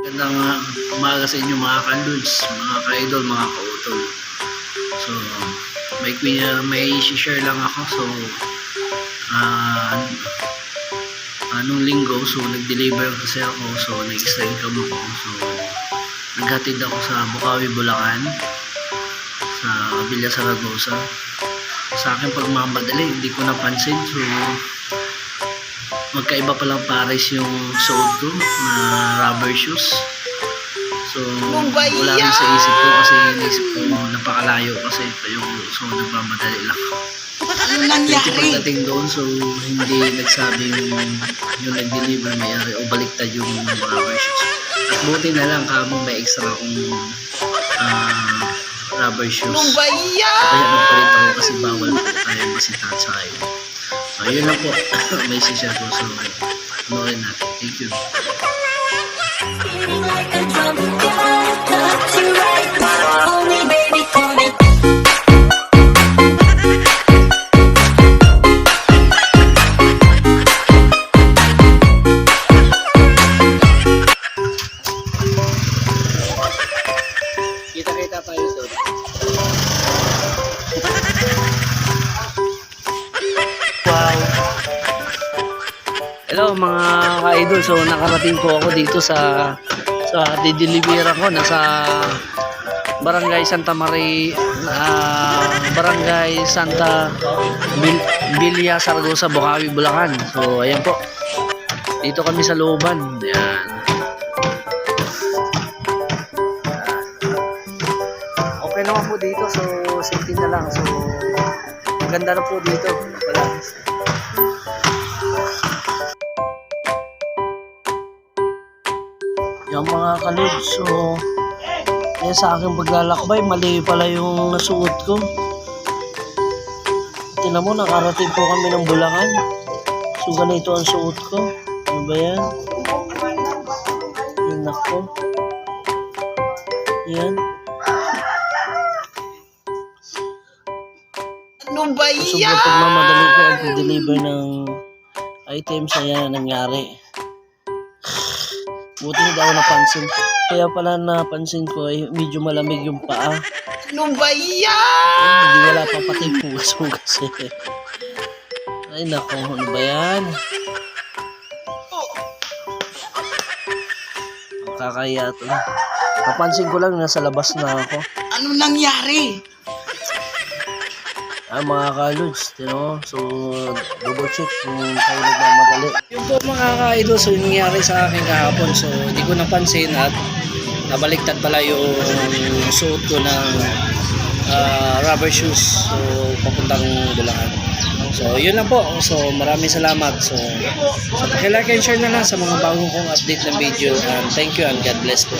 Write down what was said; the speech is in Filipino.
Magandang uh, umaga sa inyo mga kaludes, mga ka-idol, mga ka-utol. So, may, may, share lang ako. So, ah anong linggo, so nag-deliver kasi ako. So, nag-extra income ako. So, naghatid ako sa Bukawi, Bulacan sa Villa Saragosa. Sa akin pagmamadali, hindi ko napansin. So, magkaiba palang pares yung suot ko na rubber shoes. So, wala rin sa isip ko kasi inisip ko napakalayo kasi ito yung so nagmamadali lang. Ano nangyari? pagdating doon, so hindi nagsabi yung, yung nag-deliver may-ari o baliktad yung rubber shoes. At buti na lang kamo may extra akong ah, rubber shoes. Ano ba Kaya nagpalit ako kasi bawal tayo masita sa highway. So, yun lang po. may share ko. So, panoorin natin. Thank you. Hello mga ka-idol. So nakarating po ako dito sa sa dideliveran ko nasa Barangay Santa Maria ah, Barangay Santa Bil Villa Saragosa, Bukawi, Bulacan. So ayan po. Dito kami sa looban. Ayan. okay naman po dito so safety na lang so maganda na po dito wala yung mga kalud so yan sa aking paglalakbay mali pala yung nasuot ko. Tinan mo nakarating po kami ng Bulacan. So ganito ang suot ko. Ano ba yan? Yung nako. Yan. Ano ba Sobrang yan? pagmamadali ko ang deliver ng items na yan nangyari. Buti hindi ako napansin. Kaya pala napansin ko ay medyo malamig yung paa. Ano ba yan? hindi wala pa pati pugas-pugas eh. Ay nako, ano ba yan? Kakaya to. Napansin ko lang nasa labas na ako. Ano nangyari? Ah, mga ka-lods, you so double check kung kayo nagmamadali. Yung po mga ka-idol, so yung nangyari sa akin kahapon, so hindi ko napansin at nabaliktad pala yung suot ko ng ah, rubber shoes, so papuntang Bulacan. So yun lang po, so maraming salamat. So, so pakilike and share na lang sa mga bagong kong update ng video and thank you and God bless po.